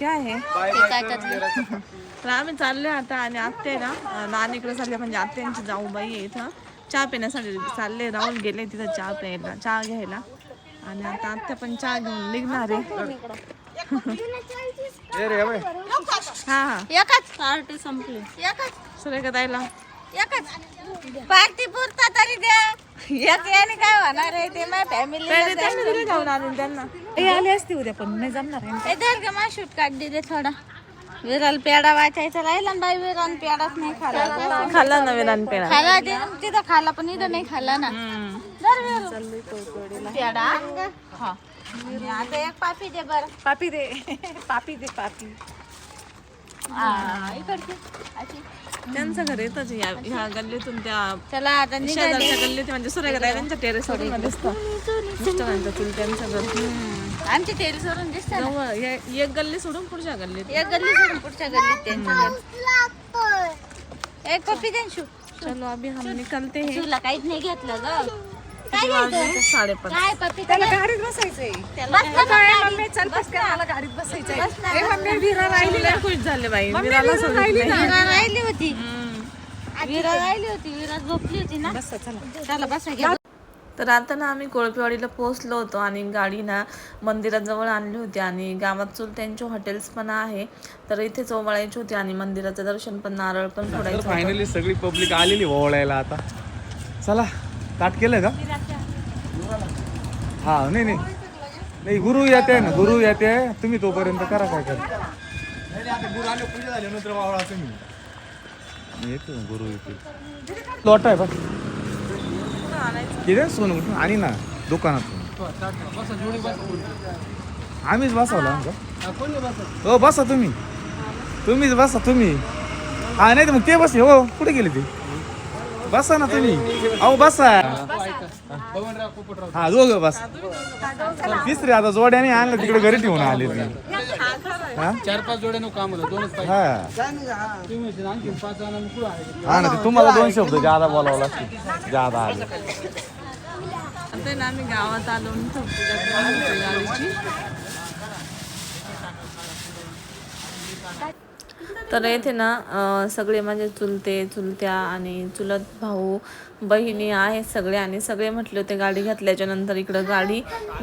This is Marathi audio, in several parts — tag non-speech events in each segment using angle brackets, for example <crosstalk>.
काय आहे ते काय त्यातले? तर आम्ही चाललोय आता आणि आत्ते ना अं, नानीकडे चालले म्हणजे आत्यांची जाऊबाई आहे इथं. चहा पिण्यासाठी चालले राहून गेले तिथं चहा प्यायला चहा घ्यायला. आणि आता आत्या पण चहा घेऊन निघणार आहे. हा हा एकच पार्टी संपली एकच? सुरेखा ताईला. एकच. पार्टी पुरता तरी द्या. एक याने काय होणार आहे ते? माझ्या फॅमिली त्यांनी दिले जाऊन त्यांना. हे आले असते उद्या पण नाही जमणार आहे हे का मा शूट काढ दिले थोडा. विराल पेडा वाचायचा राहिला ना बाई विरान पेडाच नाही खाला. खाल्ला नवीन आणि पेढा. खाला ते तिथं खाला पण इथं नाही खाल्ला ना. विरू. पेडा हा. आणि आता एक पापी दे बरं. पापी दे. <laughs> पापी दे पापी. त्यांचं घर येतच या ह्या गल्लीतून त्या चला आता शेजारच्या गल्लीत म्हणजे ताई त्यांच्या टेरेसवर दिसतं त्यांचं घर. आमची तेल सोडून दिसत जवळ हे- एक गल्ली सोडून पुढच्या गल्लीत. एक गल्ली सोडून पुढच्या गल्लीत त्यांचं घर. एक पप्पी दे शू. चलो अभी हम निकलते हैं. शूला काहीच नाही घेतलं ग. किती वाजले? घ्यायचं? साडेपाच. काय पप्पी त्याला गाडीत बसायचंय. त्याला बस ना गाडी. मम्मी चल बस का मला गाडीत बसायचंय. बस ना. ए, मम्मी विरा राहिली लय खुश झाले बाई. विराला सोडून नाही. विरा राहिली होती. हम्म. विरा राहिली. होती विरा झोपली होती ना? बस चला. त्याला बसा. घ्या तर आता ना आम्ही कोळपेवाडीला पोहोचलो होतो आणि गाडी ना मंदिराजवळ आणली होती आणि गावात चूल त्यांचे हॉटेल्स पण आहे. तर इथेच ओवाळायची होती आणि मंदिराचं दर्शन पण नारळ पण फोडायचं. फायनली सगळी पब्लिक आलेली ओवळायला आता. चला. ताट केलं का? हा नाही नाही. नाही गुरु येते ना गुरु येते. तुम्ही तोपर्यंत करा काय करा. येतो गुरु येते. लोट आहे बघ किती? सोनू आणि ना दुकानात आम्हीच बसवला आमचा हो बसा तुम्ही. तुम्हीच बसा तुम्ही. हा नाही तर मग ते बस हो. कुठे गेले ते? बसा ना तुम्ही. अहो बसा. हा दोघं बस. तिसरे आता जोड्याने आणलं तिकडे घरी ठेवून आले हा? चार पाच जोड्या काम आम्हाला दोनच हा. हा ना ते तुम्हाला दोन शब्द जादा बोलावं लागते जादा आले. आता ना आम्ही गावात आलो गाडीची तर येथे ना सगळे माझे चुलते चुलत्या आणि चुलत भाऊ बहिणी आहेत सगळे आणि सगळे म्हटले होते गाडी घातल्याच्या नंतर इकडं गाडी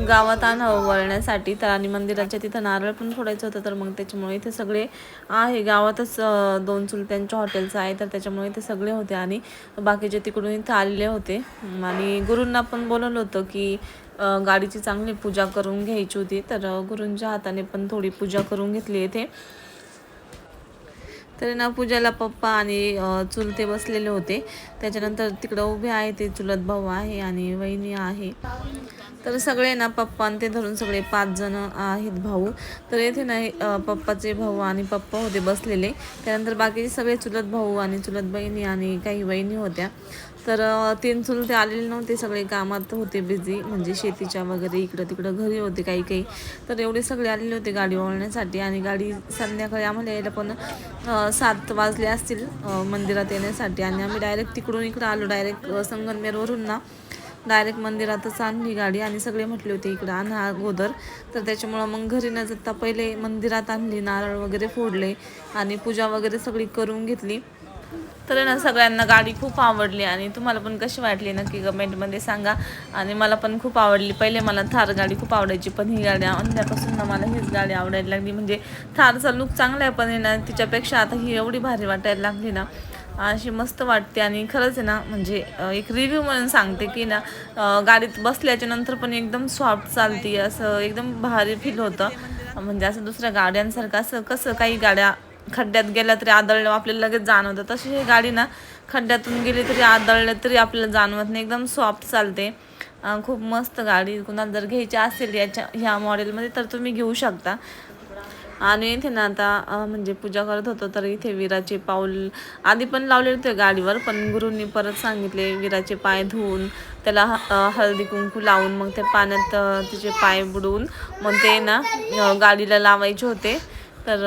गावात आणावं वळण्यासाठी. तर आणि मंदिराच्या तिथं नारळ पण फोडायचं होतं तर मग त्याच्यामुळे इथे सगळे आहे. गावातच दोन चुलत्यांच्या हॉटेल्स आहे तर त्याच्यामुळे इथे सगळे होते आणि बाकीचे तिकडून इथं आलेले होते. आणि गुरूंना पण बोलवलं होतं की गाडीची चांगली पूजा करून घ्यायची होती. तर गुरूंच्या हाताने पण थोडी पूजा करून घेतली इथे तर ना पूजाला पप्पा आणि चुलते बसलेले होते. त्याच्यानंतर तिकडं उभे आहे ते चुलत भाऊ आहे आणि वहिनी आहे. तर सगळे ना पप्पा ते धरून सगळे पाच जण आहेत भाऊ. तर येथे ना पप्पाचे भाऊ आणि पप्पा होते बसलेले. त्यानंतर बाकीचे सगळे चुलत भाऊ आणि चुलत बहिणी आणि काही वहिनी होत्या. तर तीन तीन चुलते आलेले नव्हते सगळे. कामात होते बिझी म्हणजे शेतीच्या वगैरे इकडं तिकडं घरी होते काही काही. तर एवढे सगळे आलेले होते गाडी वळण्यासाठी आणि गाडी संध्याकाळी आम्हाला यायला पण सात वाजले असतील मंदिरात येण्यासाठी. आणि आम्ही डायरेक्ट तिकडून इकडं आलो. डायरेक्ट संगमनेरवरून ना डायरेक्ट मंदिरातच आणली गाडी आणि सगळे म्हटले होते इकडं आणा अगोदर तर त्याच्यामुळं मग घरी न जाता पहिले मंदिरात आणली नारळ वगैरे फोडले आणि पूजा वगैरे सगळी करून घेतली. तर आहे ना सगळ्यांना गाडी खूप आवडली आणि तुम्हाला पण कशी वाटली नक्की कमेंटमध्ये सांगा. आणि मला पण खूप आवडली. पहिले मला थार गाडी खूप आवडायची पण ही गाडी आणल्यापासून ना मला हीच गाडी आवडायला लागली. म्हणजे थारचा लुक चांगला आहे पण आहे ना तिच्यापेक्षा आता ही एवढी भारी वाटायला लागली ना अशी मस्त वाटते. आणि खरंच आहे ना म्हणजे एक रिव्ह्यू म्हणून सांगते की ना गाडीत बसल्याच्या नंतर पण एकदम सॉफ्ट चालते असं एकदम भारी फील होतं. म्हणजे असं दुसऱ्या गाड्यांसारखं असं कसं काही गाड्या खड्ड्यात गेल्या तरी आदळलं आपल्याला लगेच जाणवतं. तशी ही गाडी ना खड्ड्यातून गेली तरी आदळलं तरी आपल्याला जाणवत नाही. एकदम सॉफ्ट चालते. खूप मस्त गाडी कुणाला जर घ्यायची असेल याच्या ह्या मॉडेलमध्ये तर तुम्ही घेऊ शकता. आणि इथे ना आता म्हणजे पूजा करत होतो तर इथे विराचे पाऊल आधी पण लावले होते गाडीवर पण गुरुंनी परत सांगितले विराचे पाय धुवून त्याला ह- हळदी कुंकू लावून मग ते पाण्यात तिचे पाय बुडवून मग ते ना गाडीला लावायचे होते. तर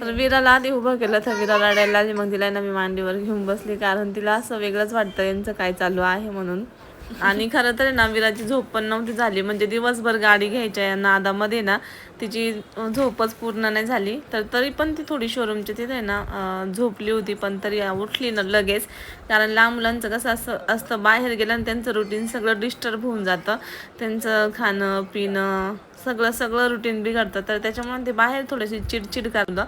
तर विराला आधी उभं केलं तर वीरा रडायला लागली. मग तिला ना मी मांडीवर घेऊन बसली. कारण तिला असं वेगळंच वाटतं यांचं काय चालू आहे म्हणून. आणि खरं तर आहे ना विराची झोप पण नव्हती झाली. म्हणजे दिवसभर गाडी घ्यायच्या या नादामध्ये ना तिची झोपच पूर्ण नाही झाली. तर तरी पण ती थोडी शोरूमची तिथे ना झोपली होती पण तरी उठली ना लगेच. कारण लहान मुलांचं कसं असं असतं बाहेर गेलं आणि त्यांचं रुटीन सगळं डिस्टर्ब होऊन जातं. त्यांचं खाणं पिणं सगळं सगळं रुटीन बिघडतं. तर त्याच्यामुळे ते बाहेर थोडीशी चिडचिड करतं.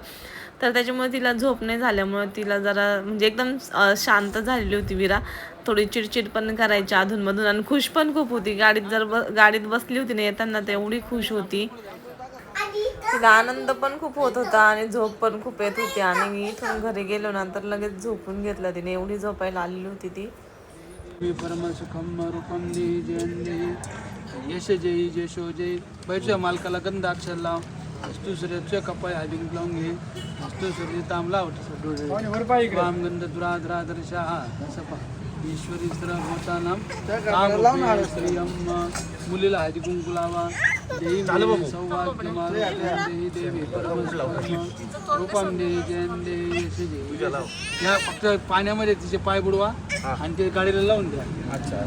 तर त्याच्यामुळे तिला झोप नाही झाल्यामुळे तिला जरा म्हणजे एकदम शांत झालेली होती विरा. थोडी चिडचिड पण करायची अधूनमधून आणि खुश पण खूप होती. गाडीत जर ब गाडीत बसली होती ना येताना तर एवढी खुश होती. तिला आनंद पण खूप होत होता आणि झोप पण खूप येत होती. आणि मी इथून घरी गेलो नंतर लगेच झोपून घेतलं तिने. एवढी झोपायला आलेली होती ती. परमसुखम जय देही यश जयी जयशो जय बैठच्या मालकाला गंध अक्षर लाव अस्तु सूर्याच्या कपाय हायबिंग लावून घे अस्तु सूर्य तांब लाव वाम गंध दुरा दुरा दर्शा हा ईश्वरी स्त्र मुलीला हळदी कुंकू लावा देवी सौभाग्य देवी देवी परमसुखम रूपम देही जयन देही यश जयी या फक्त पाण्यामध्ये तिचे पाय बुडवा आणि ते गाडीला लावून द्या अच्छा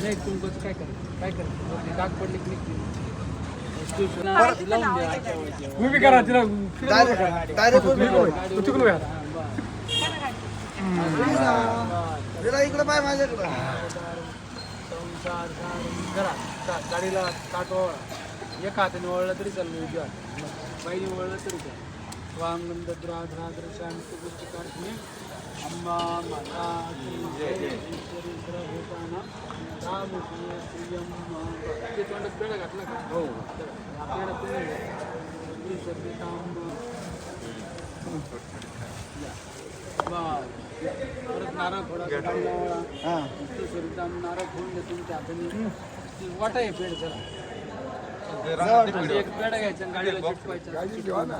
नाही तुमचं काय करायचं काय करायचं डाग पडले की निघते. वस्तू लावून द्या मी बी करा तिला इकडे पाय माझ्याकडे करा गाडीला गाडीला ओळा एका हाताने वळलं तरी चाललं उजव्या बाईने वळलं तरी चालेल वामगंध द्रा द्रा द्र शांती गोष्टी काढणे अम्मा माता की जय ते का नारळ फोडा नारळ फोडून देतो तुमच्या हाताने ती वाटा आहे पेड चला एक पेढा घ्यायचं आणि गाडीला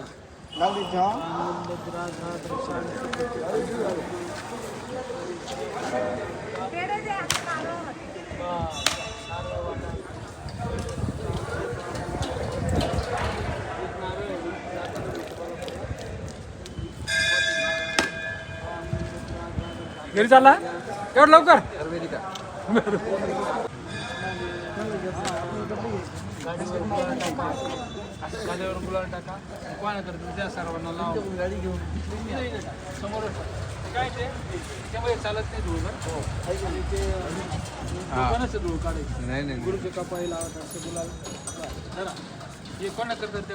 घरी चालला? एवढं लवकर? <laughs> गाडीवर गुलाल टाका. कोणाकडे तुमच्या सर्वांना लावा. गाडी घेऊन समोर काय ते? त्याच्यामध्ये चालत नाही धूळ आणि ते कोणाचं धूळ काढायचं. नाही नाही गुरुचे कपाळी लावतात असं गुलाल. जरा हे कोणा करतात ते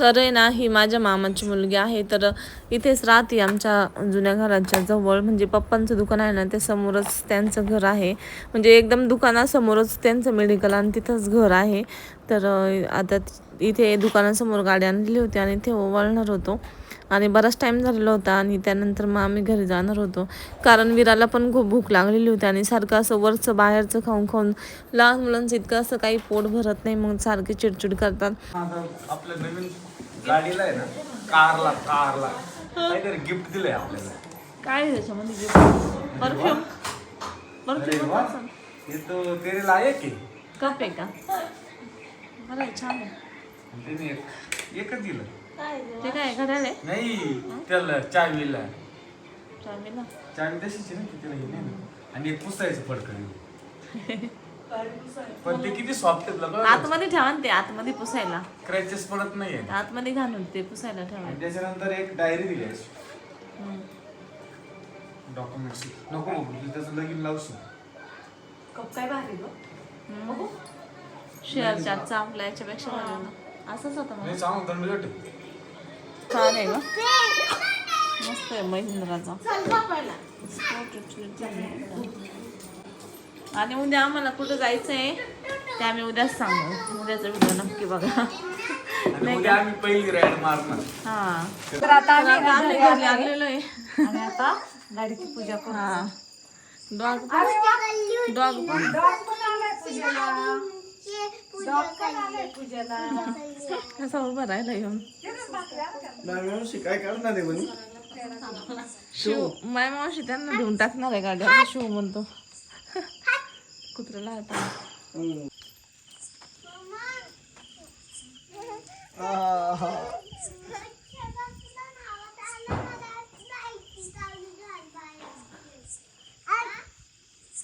तर आहे ना ही माझ्या मामाची मुलगी आहे. तर इथेच राहते आमच्या जुन्या घराच्या जवळ. म्हणजे पप्पांचं दुकान आहे ना ते समोरच त्यांचं घर आहे. म्हणजे एकदम दुकानासमोरच त्यांचं मेडिकल आणि तिथंच घर आहे. तर आता इथे दुकानासमोर गाडी आणलेली होती आणि इथे वळणार होतो. आणि बराच टाईम झालेला होता आणि त्यानंतर मग आम्ही घरी जाणार होतो. कारण विराला पण खूप भूक लागलेली होती आणि सारखं असं वरचं बाहेरचं खाऊन खाऊन लहान मुलांचं इतकं असं काही पोट भरत नाही मग सारखे चिडचिड करतात. आपल्या नवीन गाडीला आहे ना कारला कारला. काहीतरी गिफ्ट दिलंय आपल्याला. काय त्याच्यामध्ये परफ्यूम परफ्यूम हे तो तेरे लायक आहे. कप आहे का? बरं छान आहे. त्याने एक एकच दिलं. ते काय घड्याळ आहे नाही त्याला चावीला. चावीला? चावी तशीच आहे ना हे नाही ना. आणि एक पुसायचं फडकन पण ते किती सॉफ्ट आहेत बघा आतमध्ये ठेवा ना ते आतमध्ये पुसायला. क्रॅचेस पडत नाहीये. आतमध्ये घालून ते पुसायला ठेवा. आणि त्याच्यानंतर एक डायरी दिली आहे. डॉक्युमेंट्स नको नको तू त्याचं लगीन लावशील कप काय भारी गो. शेअरच्या चांगला याच्यापेक्षा भारी. असंच होतं नाही चांगलं दंडगट आहे छान आहे ग मस्त आहे महिंद्राचा. आणि उद्या आम्हाला कुठं जायचं आहे ते आम्ही उद्याच सांगू. उद्याचा व्हिडिओ नक्की बघा. हा. तर आता आम्ही घरी आलेलो आहे. आणि आता गाडीची पूजा करू. हा. डॉग डॉग पण. डॉग पण पूजेला. डॉग पण आलाय पूजेला. कसा उभा राहिला येऊन? काय करणार आहे म्हणे? शिव माय मावशी त्यांना देऊन टाकणार आहे गाड्या शिव म्हणतो. कुत्र्याला आता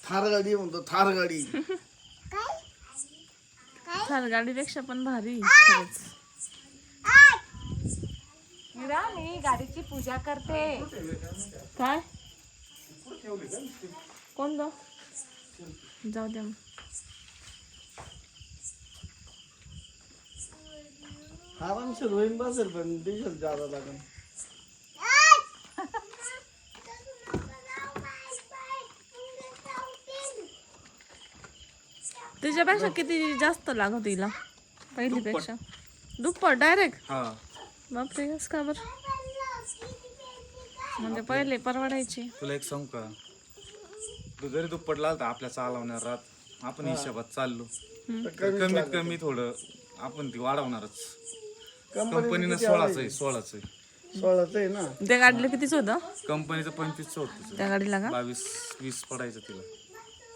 थार गाडी म्हणतो थार गाडी थार गाडीपेक्षा पण भारी खरंच. मीरा मी गाडीची पूजा करते. काय? कोण जाऊ जाऊ द्या मग. आरामशीर होईन बसेल पण डिझेल जादा लागेल त्याच्यापेक्षा किती जास्त लागत तिला पहिलीपेक्षा. दुप्पट डायरेक्ट हा. बापरे कस का बर? म्हणजे पहिले परवडायची. तुला एक सांगू का? तू जरी दुप्पट लागला आपल्या चालवणार राहत आपण हिशोबात चाललो. तर कमीत कमी थोडं आपण ती वाढवणारच. कंपनीनं सोळाच आहे सोळाच आहे. सोळाच आहे ना? त्या गाडीला कितीच होतं कंपनीचं पंचवीसचं होतं त्या गाडीला का? बावीस वीस पडायचं तिला.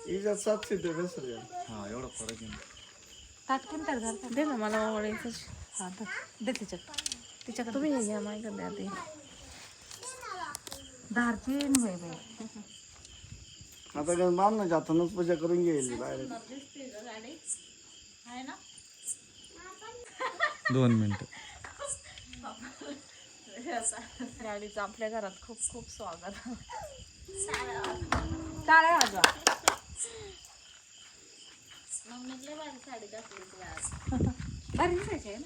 हिच्यात सातशे ते बेसर गाडी हा एवढा फरक आहे? ना. ताटकीन तर दे ना मला आवडायचं हा तर दे तिच्यात. तिच्याकडे तुम्ही हे घ्या माझ्याकडे द्या ते धारची होय बाई. आता काय हातानंच पूजा करून घेईल बाहेर. दोन मिनिटं. गाडीचं आपल्या घरात खूप खूप स्वागत. टाळ्या वाजवा. भारी दिसायची आहे ना?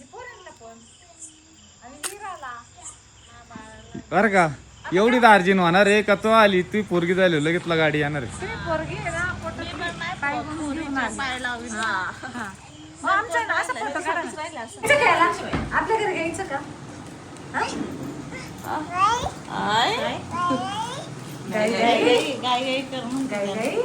गाडीची बरं का? एवढी दार्जिन होणार आहे का? तो आली ती पोरगी झाली लगेच तुला गाडी येणार आहे. पोरगी आहे ना फोटो पाय म्हणून घेऊन आली. मग आमचा आहे ना असा फोटो काढा ना. इथं घ्यायला. आपल्या घरी घ्यायचं का? गाई गाई. गाई गाई.